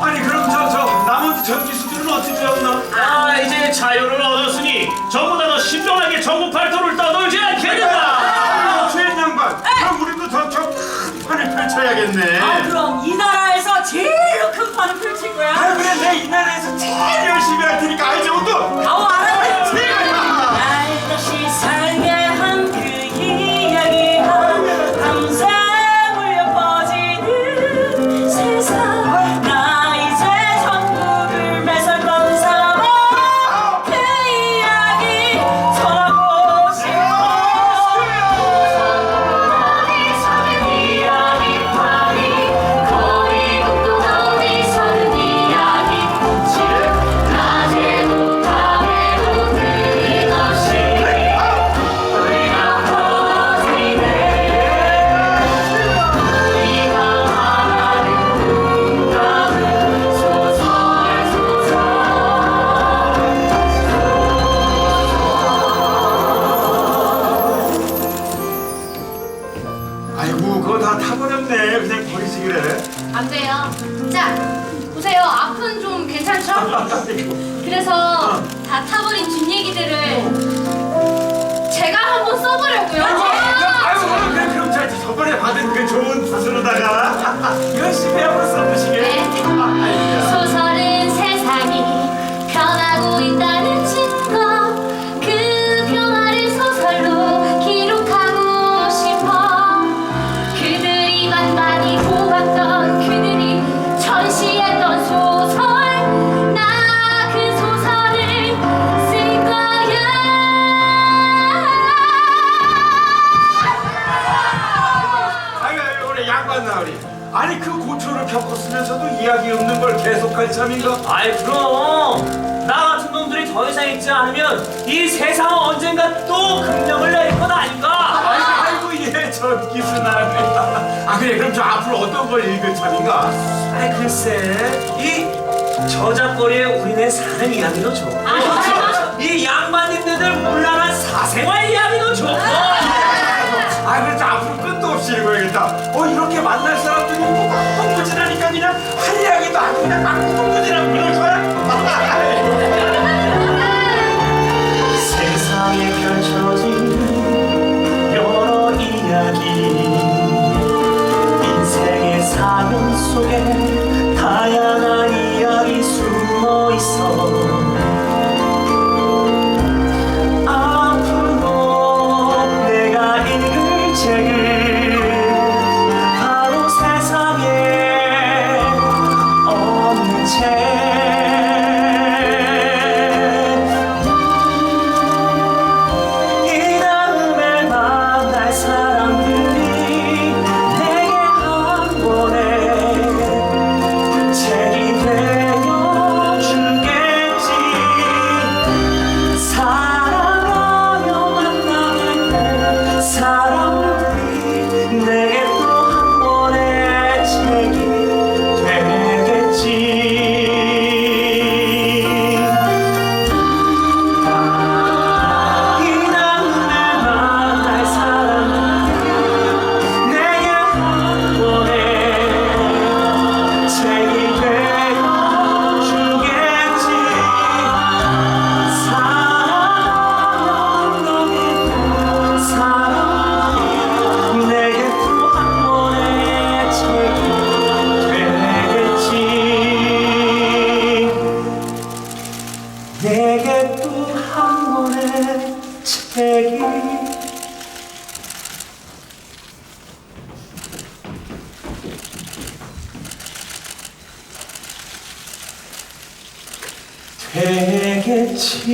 아니 그럼 저 저 나머지 전 기수들은 어떻게 되었나? 아 이제 자유를 얻었으니 전보다 더 신중하게 전국 발도를 떠돌지 않겠는가 최인 양반 그럼 우리도 저저큰 판을 펼쳐야겠네 아 그럼 이 나라에서 제일 큰 판을 펼칠 거야. 아 그래 내 이 나라에서 제일 열심히 할 테니까 알지 모두 가오 알아 그거 다 타버렸네 그냥 버리지 그래 안 돼요. 자, 보세요. 앞은 좀 괜찮죠? 그래서 다 타버린 뒷얘기들을 제가 한번 써보려고요. 아이고 그럼 그래 그럼 저 저번에 받은 그 좋은 붓으로다가 열심히 써보 양반 나으리. 아니 그 고초를 겪었으면서도 이야기 없는 걸 계속할 참인가? 아이 그럼. 나 같은 놈들이 더 이상 있지 않으면 이 세상은 언젠가 또 금령을 내릴 것 아닌가? 아이고 아이고 예전 기수 나으리 아 그래 그럼 저 앞으로 어떤 걸 읽을 참인가? 아이 글쎄 이 저작거리에 우리네 사는 이야기도 좋고 이 양반님들 물란한 사생활 이야기도 좋고 할 이야기도 그냥 막 똥부지라고 그럴 거야? 세상에 펼쳐진 여러 이야기 인생의 사연 속에 다양한 되겠지